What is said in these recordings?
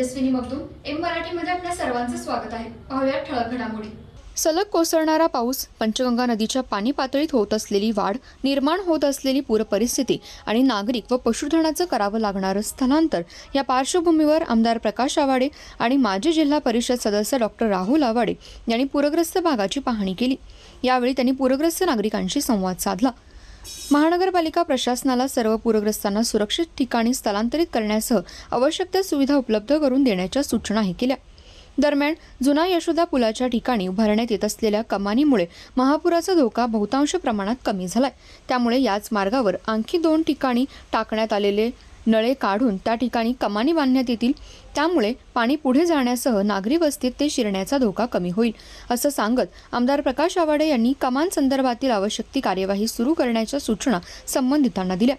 Tejaswini Magdum M मराठीमध्ये आपल्या सर्वांचं स्वागत आहे. पाहूया ठळक घडामोडी. सलग कोसळणारा पाऊस पंचगंगा नदीच्या पाणी पातळीत होत असलेली वाढ निर्माण होत असलेली पूरपरिस्थिती आणि नागरिक व पशुधनाचं करावं लागणारं स्थलांतर या पार्श्वभूमीवर आमदार प्रकाश आवाडे आणि माजी जिल्हा परिषद सदस्य डॉक्टर राहुल आवाडे यांनी पूरग्रस्त भागाची पाहणी केली. यावेळी त्यांनी पूरग्रस्त नागरिकांशी संवाद साधला. महानगरपालिका प्रशासनाला सर्व पूरग्रस्तांना सुरक्षित ठिकाणी स्थलांतरित करण्यासह आवश्यक त्या सुविधा उपलब्ध करून देण्याच्या सूचनाही केल्या. दरम्यान जुना यशोदा पुलाच्या ठिकाणी उभारण्यात येत असलेल्या कमानीमुळे महापुराचा धोका बहुतांश प्रमाणात कमी झालाय. त्यामुळे याच मार्गावर आणखी दोन ठिकाणी टाकण्यात आलेले नळे काढून त्या ठिकाणी कमानी बांधण्यात येतील. त्यामुळे पाणी पुढे जाण्यासह नागरी वस्तीत ते शिरण्याचा धोका कमी होईल असं सांगत आमदार प्रकाश आवाडे यांनी कमान संदर्भातील आवश्यक ती कार्यवाही सुरू करण्याच्या सूचना संबंधितांना दिल्या.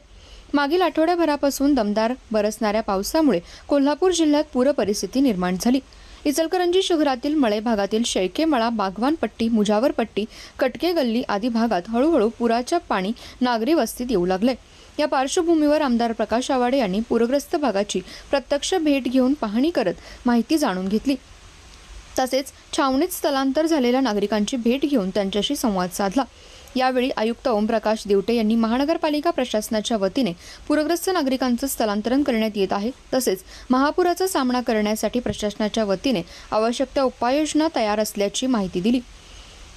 मागील आठवड्याभरापासून दमदार बरसणाऱ्या पावसामुळे कोल्हापूर जिल्ह्यात पूरपरिस्थिती निर्माण झाली. इचलकरंजी शहरातील मळे भागातील शैकेमळा बागवान पट्टी बागवानपट्टी मुजावरपट्टी कटके गल्ली आदी भागात हळूहळू पुराच्या पाणी नागरी वस्तीत येऊ लागले या पार्श्वभूमीवर आमदार प्रकाश आवाडे यांनी पूरग्रस्त भागाची प्रत्यक्ष भेट घेऊन पाहणी करत माहिती जाणून घेतली. तसेच छावणीत स्थलांतर झालेल्या नागरिकांची भेट घेऊन त्यांच्याशी संवाद साधला. यावेळी आयुक्त ओमप्रकाश दिवटे यांनी महानगरपालिका प्रशासनाच्या वतीने पूरग्रस्त नागरिकांचं स्थलांतरण करण्यात येत आहे. तसेच महापुराचा सामना करण्यासाठी प्रशासनाच्या वतीने आवश्यक त्या उपाययोजना तयार असल्याची माहिती दिली.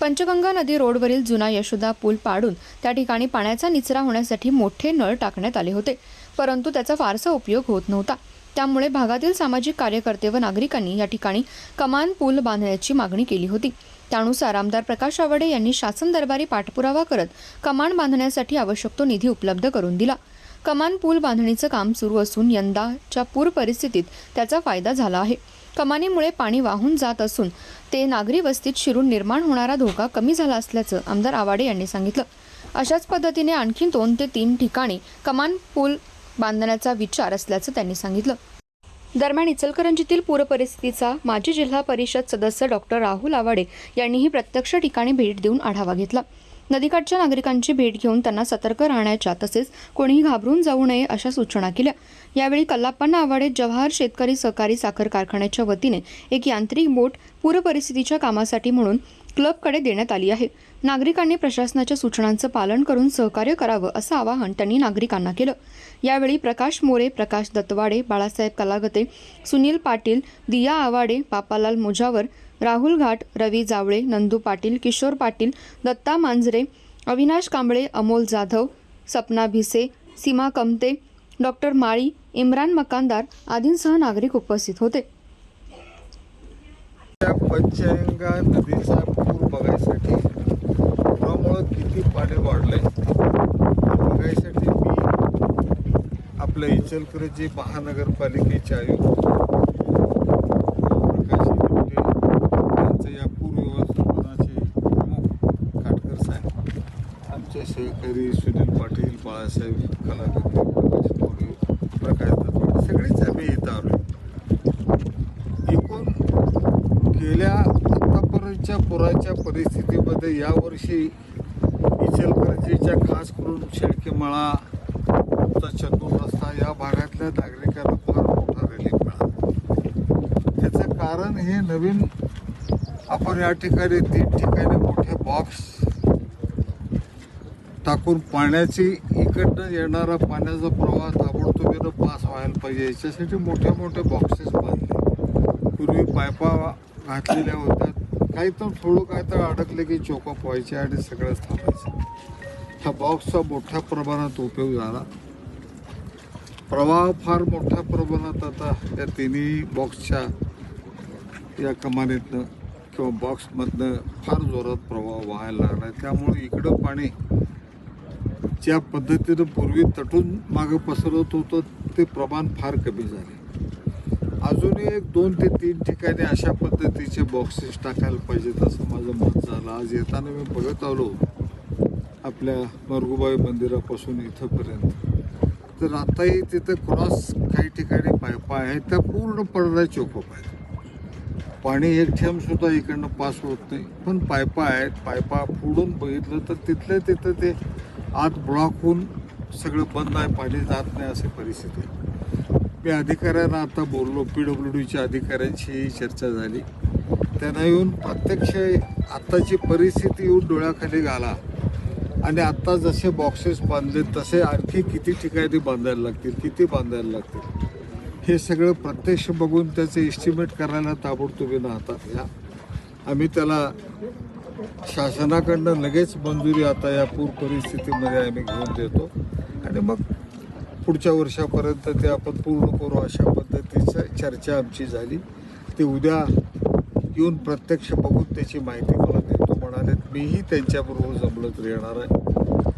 पंचगंगा नदी रोडवरील जुना यशोदा पूल पाडून त्या ठिकाणी पाण्याचा निचरा होण्यासाठी मोठे नळ टाकण्यात आले होते. परंतु त्याचा फारसा उपयोग होत नव्हता. त्यामुळे भागातील सामाजिक कार्यकर्ते व नागरिकांनी या ठिकाणी कमान पूल बांधण्याची मागणी केली होती. त्यानुसार आमदार प्रकाश आवाडे यांनी शासन दरबारी पाठपुरावा करत कमान बांधण्यासाठी आवश्यक तो निधी उपलब्ध करून दिला. कमान पूल बांधणीचं काम सुरू असून यंदाच्या पूर परिस्थितीत त्याचा फायदा झाला आहे. कमानीमुळे पाणी वाहून जात असून ते नागरी वस्तीत शिरून निर्माण होणारा धोका कमी झाला असल्याचं आमदार आवाडे यांनी सांगितलं. अशाच पद्धतीने आणखी दोन ते तीन ठिकाणी कमान पूल बांधण्याचा विचार असल्याचं त्यांनी सांगितलं. दरम्यान इचलकरंजीतील पूरपरिस्थितीचा माजी जिल्हा परिषद सदस्य डॉक्टर राहुल आवाडे यांनीही प्रत्यक्ष ठिकाणी भेट देऊन आढावा घेतला. नदीकाठच्या नागरिकांची भेट घेऊन त्यांना सतर्क राहण्याच्या तसेच कोणीही घाबरून जाऊ नये अशा सूचना केल्या. यावेळी कल्लाप्पांना आवाडे जवाहर शेतकरी सहकारी साखर कारखान्याच्या वतीने एक यांत्रिक बोट पूरपरिस्थितीच्या कामासाठी म्हणून क्लबकडे देण्यात आली आहे. नागरिकांनी प्रशासनाच्या सूचनांचं पालन करून सहकार्य करावं असं आवाहन त्यांनी नागरिकांना केलं. यावेळी प्रकाश मोरे प्रकाश दत्तवाडे बाळासाहेब कलागते सुनील पाटील दिया आवाडे पापालाल मोजावर राहुल घाट रवी जावळे नंदू पाटील किशोर पाटील दत्ता मांजरे अविनाश कांबळे अमोल जाधव सपना भिसे सीमा कमते डॉक्टर माळी इम्रान मकानदार आदींसह नागरिक उपस्थित होते. पंचगंगा नदीचा पूर बघायसाठी पुरामुळं किती पाणी वाढले बघायसाठी मी आपल्या इचलकरंजी महानगरपालिकेचे आयुक्त प्रकाश दिवटे यांचं या पूर व्यवस्थापनाचे प्रमुख खाटकर साहेब आमचे सहकारी सुनील पाटील बाळासाहेब कलागते प्रकाश मोरे सगळेच आम्ही इथं आलो. एकूण गेल्या आत्तापर्यंतच्या पुराच्या परिस्थितीमध्ये यावर्षी इचलकरंजीच्या खास करून शेळकेमाळा चंदूर रस्ता या भागातल्या नागरिकांना फार मोठा रिलीफ मिळाला. त्याचं कारण हे नवीन आपण या ठिकाणी तीन ठिकाणी मोठे बॉक्स टाकून पाण्याची इकडनं येणारा पाण्याचा प्रवाह ताबडतोबीनं पास व्हायला पाहिजे. याच्यासाठी मोठे मोठे बॉक्सेस बांधले. पूर्वी पायपा घातलेल्या होत्या. काही तर थोडं काय तर अडकले की चोकअप व्हायचे आणि सगळंच थांबायचं. ह्या बॉक्सचा मोठ्या प्रमाणात उपयोग झाला. प्रवाह फार मोठ्या प्रमाणात आता या तिन्ही बॉक्सच्या या कमानीतनं किंवा बॉक्समधनं फार जोरात प्रवाह व्हायला लागला त्यामुळे इकडं पाणी ज्या पद्धतीनं पूर्वी तटून मागं पसरत होतं ते प्रमाण फार कमी झाले. अजूनही एक दोन ते तीन ठिकाणी अशा पद्धतीचे बॉक्सेस टाकायला पाहिजेत असं माझं मत झालं. आज येताना मी बघत आलो आपल्या मरगुबाई मंदिरापासून इथंपर्यंत. तर आताही तिथं क्रॉस काही ठिकाणी पायपा आहेत त्या पूर्ण पडदा चोखोप आहेत. पाणी एक थेंबसुद्धा इकडनं पास होत नाही. पण पायपा आहेत पायपा फोडून बघितलं तर तिथल्या तिथं ते आत ब्लॉक होऊन सगळं बंद आहे पाणी जात नाही अशी परिस्थिती आहे. मी अधिकाऱ्यांना आता बोललो पी डब्ल्यू डीच्या अधिकाऱ्यांशी चर्चा झाली. त्यांना येऊन प्रत्यक्ष आत्ताची परिस्थिती येऊन डोळ्याखाली घाला. आणि आत्ता जसे बॉक्सेस बांधले तसे आणखी किती ठिकाणी बांधायला लागतील किती बांधायला लागतील? हे सगळं प्रत्यक्ष बघून त्याचे एस्टिमेट करायला ताबडतोबीनं हातात घ्या आम्ही त्याला शासनाकडनं लगेच मंजुरी आता या पूर परिस्थितीमध्ये आम्ही घेऊन देतो. आणि मग पुढच्या वर्षापर्यंत ते आपण पूर्ण करू अशा पद्धतीचं चर्चा आमची झाली. ते उद्या येऊन प्रत्यक्ष बघून त्याची माहिती मला देतो. म्हणाले मीही त्यांच्याबरोबर जमलत येणार आहे.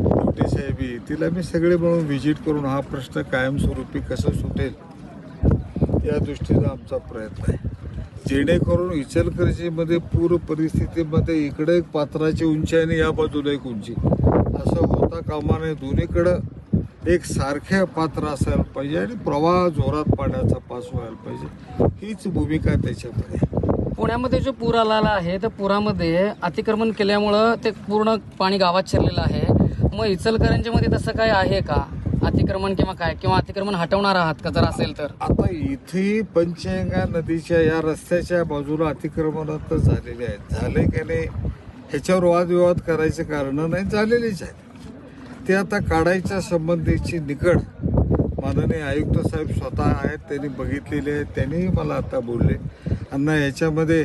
मोठे साहेब येतील. आम्ही सगळे मिळून व्हिजिट करून हा प्रश्न कायमस्वरूपी कसं सुटेल या दृष्टीनं आमचा प्रयत्न आहे. जेणेकरून इचलकरंजीमध्ये पूर परिस्थितीमध्ये इकडे एक पात्राची उंची आणि या बाजूला एक उंची. असं होता कामा नये. दोन्हीकडं एक सारख्या पात्र असायला पाहिजे आणि प्रवाह जोरात पाण्याचा पास व्हायला पाहिजे. हीच भूमिका त्याच्यामध्ये. आहे. पुण्यामध्ये जो पूर आलेला आहे त्या पुरामध्ये अतिक्रमण केल्यामुळं ते पूर्ण पाणी गावात शिरलेलं आहे. मग इचलकरंजीमध्ये तसं काय आहे का? अतिक्रमण किंवा काय? किंवा अतिक्रमण हटवणार आहात का? जर असेल तर. आता इथे पंचगंगा नदीच्या या रस्त्याच्या बाजूला अतिक्रमण तर झालेले आहेत. झाले की नाही ह्याच्यावर वादविवाद करायचे कारण नाही झालेलेच आहेत. ते आता काढायच्या संबंधीची निकड माननीय आयुक्त साहेब स्वतः आहेत त्यांनी बघितलेले आहेत त्यांनीही मला आता बोलले. आणि याच्यामध्ये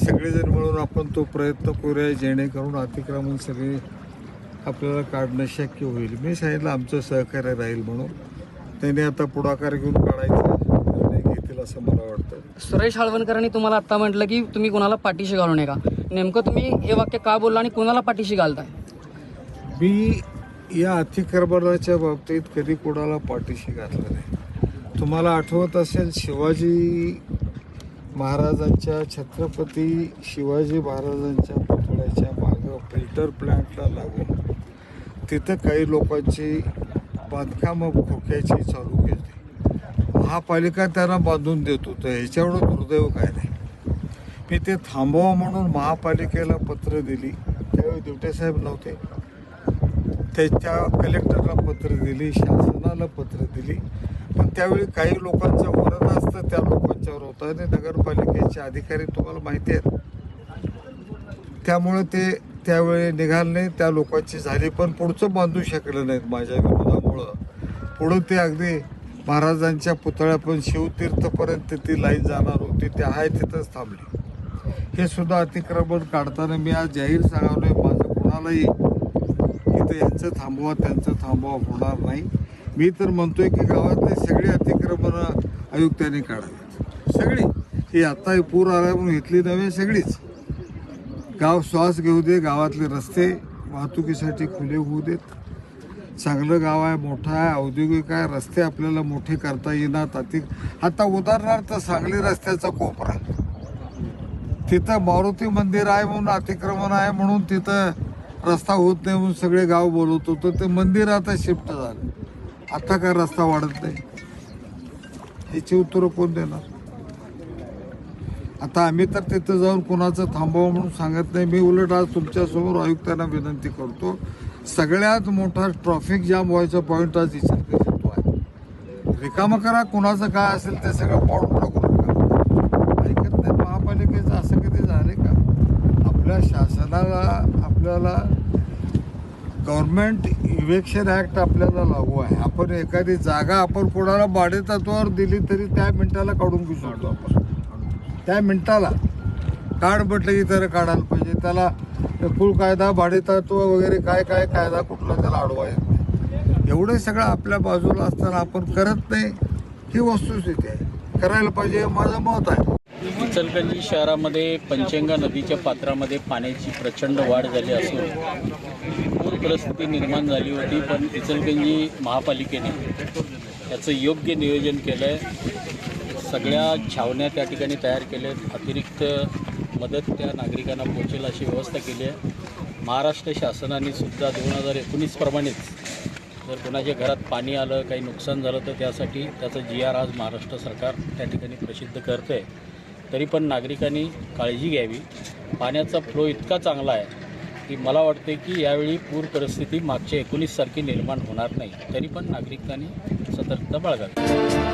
सगळेजण मिळून आपण तो प्रयत्न करूया जेणेकरून अतिक्रमण सगळे आपल्याला काढणं शक्य होईल. मी सांगितलं आमचं सहकार्य राहील म्हणून. त्यांनी आता पुढाकार घेऊन काढायचा निर्णय घेतील असं मला वाटतं. सुरेश हाळवणकरांनी तुम्हाला आता म्हटलं की तुम्ही कुणाला पाठीशी घालू नये का नेमकं तुम्ही हे वाक्य का बोलला आणि कुणाला पाठीशी घालताय? मी या अतिक्रमणाच्या बाबतीत कधी कोणाला पाठीशी घातलं नाही. तुम्हाला आठवत असेल शिवाजी महाराजांच्या छत्रपती शिवाजी महाराजांच्या पुतळ्याच्या मागं फिल्टर प्लॅन्टला लागून तिथं काही लोकांची बांधकामं खोक्याची चालू केली. महापालिका त्यांना बांधून देत होतं. ह्याच्यावर दुर्दैव काय नाही. मी ते थांबवा म्हणून महापालिकेला पत्र दिली. त्यावेळी दिवटेसाहेब नव्हते. त्याच्या कलेक्टरला पत्र दिली शासनाला पत्र दिली. पण त्यावेळी काही लोकांचं वरण असतं त्या लोकांच्यावर होतं. आणि नगरपालिकेचे अधिकारी तुम्हाला माहिती आहेत. त्यामुळे ते त्यावेळी निघाले नाही त्या लोकांची झाली पण पुढचं बांधू शकलं नाहीत माझ्या विरोधामुळं. पुढं ते अगदी महाराजांच्या पुतळ्यापर्यंत शिवतीर्थपर्यंत ती लाईन जाणार होती ते आहे तिथंच थांबली. हे सुद्धा अतिक्रमण काढताना मी आज जाहीर सांगावलंय माझं कोणालाही इथं यांचं थांबवा त्यांचं थांबवा होणार नाही. मी तर म्हणतोय की गावातले सगळी अतिक्रमण आयुक्तांनी काढावेत. सगळी. ही आत्ता पूर आल्यामुळे म्हणून इथली नव्हे सगळीच. गाव श्वास घेऊ दे गावातले रस्ते वाहतुकीसाठी खुले होऊ देत. चांगलं गाव आहे मोठं आहे औद्योगिक आहे रस्ते आपल्याला मोठे करता येणार. अति आता उदाहरणार्थ सांगली रस्त्याचा कोपरा. तिथं मारुती मंदिर आहे म्हणून अतिक्रमण आहे म्हणून तिथं रस्ता होत नाही म्हणून सगळे गाव बोलवत होतं. ते मंदिर आता शिफ्ट झालं. आता काय रस्ता वाढत नाही. ह्याची उत्तरं कोण देणार? आता आम्ही तर तिथं जाऊन कुणाचं थांबावं म्हणून सांगत नाही. मी उलट आज तुमच्यासमोर आयुक्तांना विनंती करतो. सगळ्यात मोठा ट्रॉफिक जाम व्हायचा पॉईंट आज इचलकरंजीत तो आहे. रिकामं करा कुणाचं काय असेल ते सगळं पाऊट करून ऐकत नाही महापालिकेचं असं कधी झाले का? आपल्या शासनाला आपल्याला गव्हर्नमेंट इव्हेक्शन ॲक्ट आपल्याला लागू आहे. आपण एखादी जागा आपण कोणाला भाडेतत्वावर दिली तरी त्या मिनिटाला काढून घेऊ शकतो आपण. त्या मिनिटाला काढ म्हटलं की तर काढायला पाहिजे. त्याला कुळ कायदा भाडेतत्व वगैरे काय काय कायदा कुठला त्याला अडवा येत नाही. एवढं सगळं आपल्या बाजूला असताना आपण करत नाही. ही वस्तुस्थिती आहे. करायला पाहिजे माझं मत आहे. इचलकरंजी शहरामध्ये पंचंगा नदीच्या पात्रामध्ये पाण्याची प्रचंड वाढ झाली असून पूर पूरपरिस्थिती निर्माण झाली होती पण इचलकरंजी महापालिकेने याचं योग्य नियोजन केलं आहे सगळ्या छावण्या त्या ठिकाणी तयार केल्या आहेत. अतिरिक्त मदत त्या नागरिकांना पोहोचेल अशी व्यवस्था केली आहे. महाराष्ट्र शासनाने सुद्धा दोन हजार एकोणीसप्रमाणेच जर कोणाच्या घरात पाणी आलं काही नुकसान झालं तर त्यासाठी त्याचं जी आर आज महाराष्ट्र सरकार त्या ठिकाणी प्रसिद्ध करतं आहे तरी पण नागरिकांनी काळजी घ्यावी. पाण्याचा फ्लो इतका चांगला आहे की मला वाटते की यावेळी पूर परिस्थिती मागच्या एकोणीससारखी निर्माण होणार नाही. तरी पण नागरिकांनी सतर्कता बाळगावी.